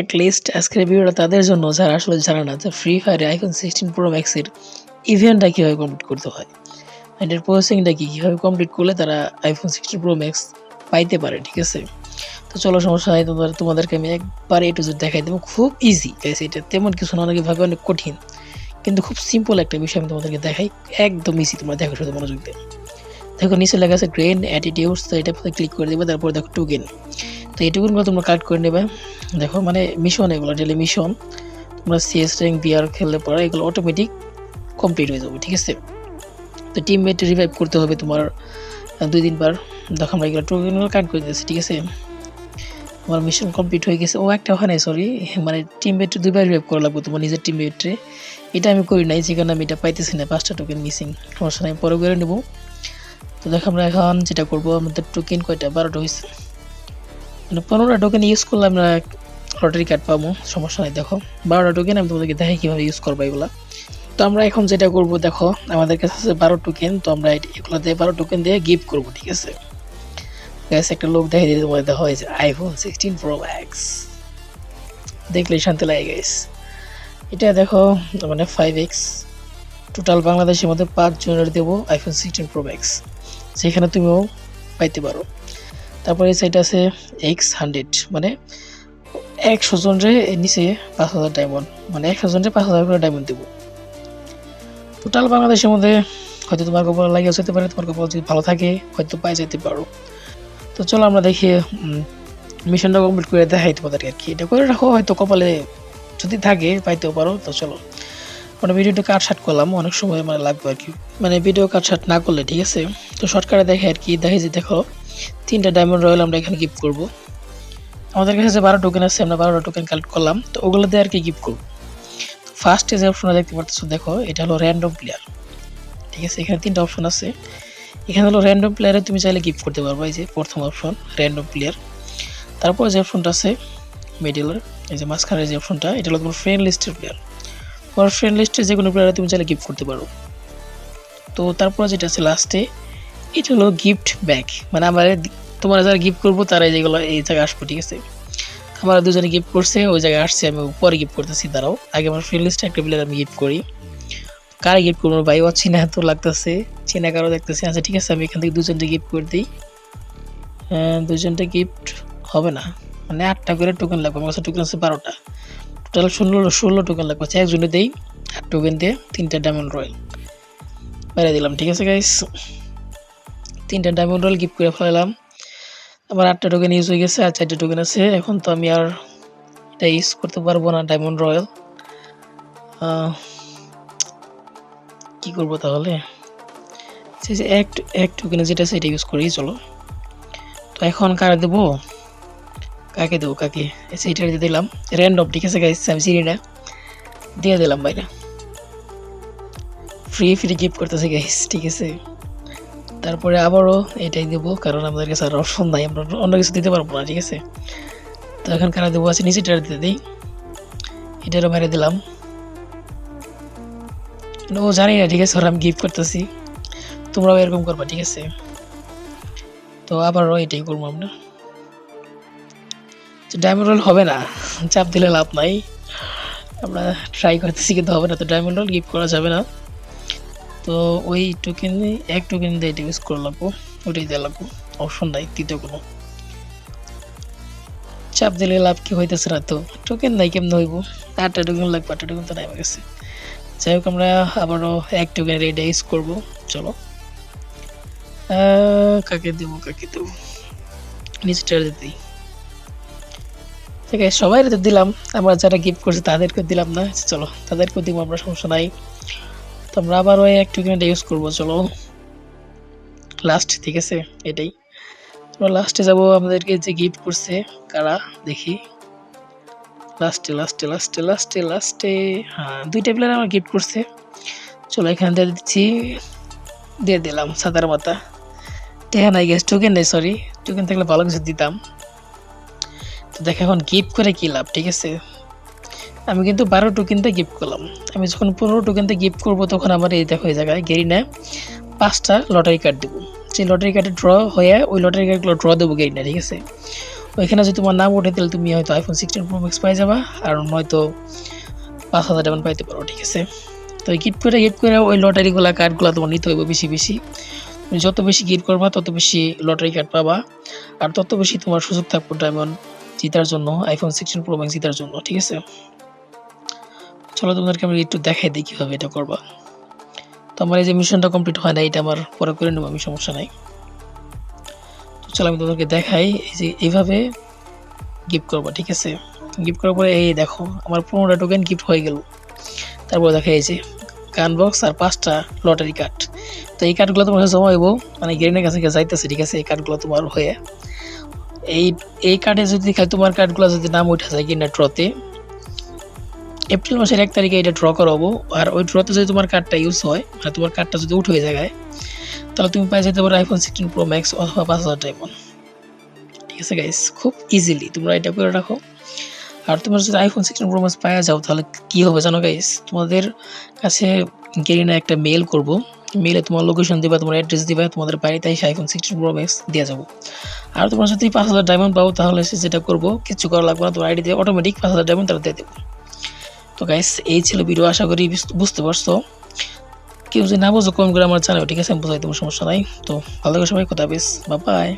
At least আজকের ভিডিওটা তাদের জন্য, যারা আসলে জানে না যে ফ্রি ফায়ারে আইফোন সিক্সটিন প্রো ম্যাক্সের ইভেন্টটা কীভাবে কমপ্লিট করতে হয় এটার প্রসেসিংটা কি, কীভাবে কমপ্লিট করলে তারা আইফোন সিক্সটিন প্রো ম্যাক্স পাইতে পারে, ঠিক আছে? তো চলো, সমস্যা নাই, তোমাদের, তোমাদেরকে আমি একবার এটু জেড দেখাই দেবো। খুব ইজি গাইস এটা তেমন কিছু না অনেকভাবে অনেক কঠিন। কিন্তু খুব সিম্পল একটা বিষয় আমি তোমাদেরকে দেখাই, একদম ইজি তোমরা দেখো শুধু মনোযোগ দিয়ে। দেখো, নিচে লেখা আছে গ্রেন অ্যাটিটিউডস তো এটা ক্লিক করে দেবে, তারপর দেখো টুকেন তো এই টুকেনগুলো তোমরা কালেক্ট করে নেবে। দেখো মানে মিশন এগুলো ডেলি মিশন তোমরা সিএস র্যাঙ্ক বিআর খেললে পরে এগুলো অটোমেটিক কমপ্লিট হয়ে যাবে, ঠিক আছে? তো টিম টিমমেট রিভাইভ করতে হবে তোমার দুই দিন পর দেখো আমরা এগুলো টোকেনগুলো কালেক্ট করে দিয়েছি, ঠিক আছে? আমার মিশন কমপ্লিট হয়ে গেছে। ও একটা হয় নাই সরি মানে টিম টিমমেট দুইবার রিভাইভ করা লাগবে তোমার নিজের টিম টিমমেটে এটা আমি করি নাই, যে কারণে আমি এটা পাইতেছি না, পাঁচটা টোকেন মিসিং সমস্যা নাই, পরে করে নেব। তো দেখো আমরা এখন যেটা করব, আমাদের টোকেন কয়টা? বারোটা হয়েছে। মানে পনেরোটা টোকেন ইউজ করলে আমরা লটারি কার্ড পাবো, সমস্যা নাই, দেখো। বারোটা টোকেন আমি তোমাদেরকে দেখাই কীভাবে ইউজ করব এগুলো। তো আমরা এখন যেটা করব, দেখো, আমাদের কাছে আছে বারো টোকেন তো আমরা এগুলো দিয়ে বারো টোকেন দিয়ে গিফট করব, ঠিক আছে? গ্যাস একটা লোক দেখে দিতে তোমাদের, দেখা হয়েছে আইফোন সিক্সটিন প্রো ম্যাক্স দেখলে শান্তি লাগে গাইস এটা দেখো মানে ফাইভ এক্স টোটাল বাংলাদেশের মধ্যে পাঁচ জনের দেবো আইফোন সিক্সটিন প্রো ম্যাক্স সেখানে তুমিও পাইতে পারো। তারপরে এই সাইড আছে এক্স হান্ড্রেড মানে একশো জনরে নিচে পাঁচ হাজার ডায়মন্ড মানে একশো জনরে পাঁচ হাজার করে ডায়মন্ড দেবো। টোটাল বাংলাদেশের মধ্যে হয়তো তোমার কপাল লাগিয়ে যেতে পারে তোমার কপাল যদি ভালো থাকে, হয়তো পাই যেতে পারো। তো চলো আমরা দেখি মিশনটা কমপ্লিট করে দেখাই তোমাদেরকে আর কি। এটা করে রাখো, হয়তো কপালে যদি থাকে, পাইতেও পারো, তো চলো। মানে ভিডিওটা কাট শাট করলাম, অনেক সময় মানে লাগবে আর কি। মানে ভিডিও কাট শাট না করলে, ঠিক আছে? তো শর্টকাটে দেখে আর কি, দেখে যে দেখো তিনটা ডায়মন্ড রয়্যাল আমরা এখানে গিফট করব। আমাদের কাছে যে বারো টোকেন আছে, আমরা বারোটা টোকেন কালেক্ট করলাম। তো ওগুলো দিয়ে আর কি গিফট করব? ফার্স্টে যে অপশনটা দেখতে পাচ্ছ, দেখো, এটা হলো র্যান্ডম প্লেয়ার ঠিক আছে, এখানে তিনটা অপশন আছে। এখানে হলো র্যান্ডম প্লেয়ারে তুমি চাইলে গিফট করতে পারবে, এই যে প্রথম অপশন র্যান্ডম প্লেয়ার তারপর যে অপশনটা আছে মিডিলের এই যে মাঝখানের যে অপশনটা এটা হলো তোমার ফ্রেন্ড লিস্টের প্লেয়ার তোমার ফ্রেন্ড লিস্টে যে কোনো প্লেয়ারে তুমি চাইলে গিফট করতে পারো। তো তারপর যেটা আছে লাস্টে এটা হলো গিফট ব্যাগ মানে আমার তোমার যারা গিফট করব, তারা যেগুলো এই জায়গায় আসব, ঠিক আছে? আমার দুজনে গিফট করছে, ওই জায়গায় আসছে, আমি পরে গিফট করতেছি তারাও আগে আমার ফ্রেন্ড একটা প্লেয়ার আমি গিফট করি। কারে গিফট করব ভাই? ও চিনা তো লাগতেছে। চিনা কারও দেখতেছে আচ্ছা ঠিক আছে, আমি এখান থেকে দুজনটা গিফট করে দিই। দুজনটা গিফট হবে না। মানে আটটা করে টোকেন লাগবে, আমার কাছে টোকেন আছে বারোটা। টোটাল ষোলো ষোলো টোকেন লাগবে। আচ্ছা একজনে দেই। আট টোকেন দিয়ে তিনটা ডায়মন্ড রয়্যাল বাইরে দিলাম, ঠিক আছে গাইস তিনটা ডায়মন্ড রয়্যাল গিফট করে ফেলাম আমার আটটা টোকেন ইউজ হয়ে গেছে আর চারটে টোকেন আছে। এখন তো আমি আর এটা ইউজ করতে পারব না ডায়মন্ড রয়্যাল কি করব তাহলে? এক এক টোকেনে যেটা সেটা ইউজ করেই চলো। তো এখন কারে দেবো? কাকে দেবো, কাকে? সেইটা দিয়ে দিলাম। র্যান্ডম ঠিক আছে গাইস আমি চিনি না। দিয়ে দিলাম বাইরে। ফ্রি ফ্রি গিফট করতেছে গাইস ঠিক আছে? তারপরে আবারও এটাই দেবো, কারণ আমাদের কাছে আর অপশন নাই, আমরা অন্য কিছু দিতে পারব না, ঠিক আছে? তো এখন কারা দেবো? আছে নিচেটা দিতে দিই। এটারও বাইরে দিলাম। ও জানি না, ঠিক আছে, ওরা আমি গিফট করতেছি। তোমরাও এরকম করবা, ঠিক আছে? তো আবারও এটাই করব আমরা। ডায়মন্ড রোল হবে না, চাপ দিলে লাভ নাই। আমরা ট্রাই করতেছি, কিন্তু হবে না, তো ডায়মন্ড রোল গিফট করা যাবে না। তো ওই টোকেন এক টোকেন দিয়ে এটা ইউজ করে লাগবো ওটাই দিয়ে লাগবো। অপশন নাই, তৃতীয় কোনো। চাপ দিলে লাভ কি হইতেছে না তো? টোকেন নাই, কেমন হইব? আটটা টোকেন লাগবে, আটটা টোকেন তো নাই আমার কাছে। যাই হোক, আমরা আবারও এক টোকেনের এটা ইউজ করব, চলো। কাকে দেবো কাকে দেবো? নিচেটা দিতেই ঠিক আছে সবাই তো দিলাম, আমরা যারা গিফট করছে তাদেরকে দিলাম না, চলো, তাদেরকেও দিব, আমরা সমস্যা নাই। তো আমরা আবার ওই একটু টোকেনটা ইউজ করব, চলো। লাস্ট ঠিক আছে? এটাই। লাস্টে যাব আমাদেরকে যে গিফট করছে, কারা? দেখি। লাস্টে লাস্টে লাস্টে লাস্টে লাস্টে হ্যাঁ দুইটা প্লেয়ার আমার গিফট করছে। চলো, এখান দিয়ে দিচ্ছি। দিয়ে দিলাম, সাদার মাথা। টেহা নাই গেছে টোকেন নেই সরি টোকেন থাকলে ভালো কিছু দিতাম। তো দেখো এখন গিফট করে কি লাভ, ঠিক আছে? আমি কিন্তু বারো টোকেনতে গিফট করলাম। আমি যখন পনেরো টোকেনতে গিফট করব তখন আমার এই দেখো, এই জায়গায়, গেরিনা, পাঁচটা লটারি কার্ড দেবো। সেই লটারি কার্ডে ড্র হয়ে ওই লটারি কার্ডগুলো ড্র দেবো গেরিনা, ঠিক আছে? ওইখানে যদি তোমার নাম ওঠে, তাহলে তুমি হয়তো আইফোন সিক্সটিন প্রো ম্যাক্স পাই যাবা আর নয়তো পাঁচ হাজার ডায়মন্ড পাইতে পারো, ঠিক আছে? তো গিফট করে গিফট করে ওই লটারিগুলো কার্ডগুলো তোমার নিতে হইবে বেশি বেশি। যত বেশি গিফট করবা, তত বেশি লটারি কার্ড পাবা। আর তত বেশি তোমার সুযোগ থাকবে ডায়মন্ড জেতার জন্য আইফোন সিক্সটিন প্রো ম্যাক্স জেতার জন্য, ঠিক আছে? চলো তোমাদেরকে আমি একটু দেখাই দিই কীভাবে এটা করবা। তো আমার এই যে মিশনটা কমপ্লিট হয় না এটা আমার পরে করে নেব, আমি সমস্যা নাই। তো চলো আমি তোমাদেরকে দেখাই, এই যে এইভাবে গিফট করবা, ঠিক আছে? গিফট করার পরে এই দেখো, আমার পনেরোটা টোকেন গিফট হয়ে গেল। তারপর দেখা এই যে গান বক্স আর পাঁচটা লটারি কার্ড তো এই কার্ডগুলো তোমার জমা হইব মানে গ্রেনের কাছে যাইতেছে, ঠিক আছে? এই কার্ডগুলো তোমার হয়ে। এই এই কার্ডে যদি তোমার কার্ডগুলো যদি নাম উঠে যায় কিনা ড্রতে এপ্রিল মাসের এক তারিখে এটা ড্র করাবো। আর ওই ড্রতে যদি তোমার কার্ডটা ইউজ হয় মানে তোমার কার্ডটা যদি উঠে হয়ে যায়, তাহলে তুমি পাই যেতে পারো আইফোন সিক্সটিন প্রো ম্যাক্স অথবা পাঁচ হাজার ডায়মন্ড ঠিক আছে গাইস খুব ইজিলি তোমরা এটা করে রাখো। আর তোমরা যদি আইফোন সিক্সটিন প্রো ম্যাক্স পাওয়া যাও, তাহলে কী হবে জানো গাইস তোমাদের কাছে গেরিনা একটা মেল করব। মেলে তোমার লোকেশন দিবা, তোমার অ্যাড্রেস দিবা, তোমাদের বাড়িতে এসে আইফোন সিক্সটিন প্রো ম্যাক্স দিয়ে যাব। আর তোমরা যদি পাঁচ হাজার ডায়মন্ড পাও, তাহলে সে যেটা করব, কিছু করা লাগবে না, তোমার আইডি দিয়ে অটোমেটিক পাঁচ হাজার ডায়মন্ড তারা দিয়ে দেবো। তো গাইস এই ছিল ভিডিও আশা করি বুঝতে পারছ। কেউ যদি না বোঝো কম করে আমার চ্যানেল ঠিক আছে? আমি বোঝাই তোমার সমস্যা নাই। তো ভালো লাগে সবাই কথা বেশ বা বাই